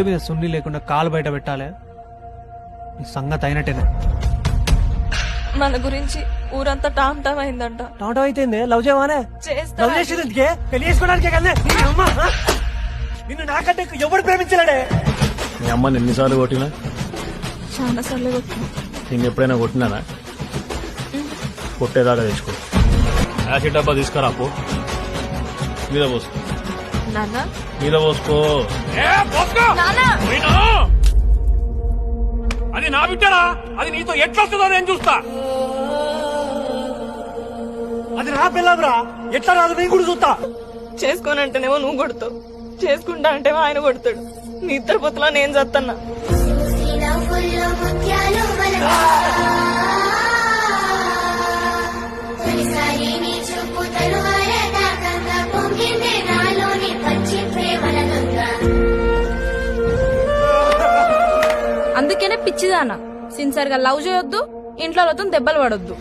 ఒంటి మీద సున్ని లేకుండా కాలు బయట పెట్టాలి? నీ సంగతి అయినట్టేనే. మన గురించి ఊరంతా టామ్ టామ్ అయిందంట. టమాటో అయితే లవ్ చేయవానే? చేస్తా లవ్ చేసేది ఎందుకే? పెళ్ళి చేసుకోవడానికే కదా నీ అమ్మ ఆ? నిన్ను నాకంటే ఎవడు ప్రేమించలేడే? మీ అమ్మని ఎన్నిసార్లు కొట్టినా? చాలా సార్లు కొట్టినా. నేను ఎప్పుడైనా కొట్టినానా? కొట్టేదాకా తెచ్చుకో. యాసిడ్ డబ్బా తీసుకురా పో. మీద పోసుకో. నాన్న? మీద పోసుకో. నాన్న! అది నా బిడ్డరా? అది నీతో ఎట్లా వస్తుందో నేను చూస్తా. అది నా పిల్లరా ఎట్లా రాదు? నేను కూడా చూస్తా. చేసుకోనంటేనేమో నువ్వు కొడతావు. చేసుకుంటా అంటేమో ఆయన కొడతాడు. నీ ఇద్దరు పొత్తులో నేను చత్తన్నా. పిచ్చిదానా. సిన్సియర్గా లవ్ చేయొద్దు ఇంట్లో వాళ్ళతో దెబ్బలు పడొద్దు.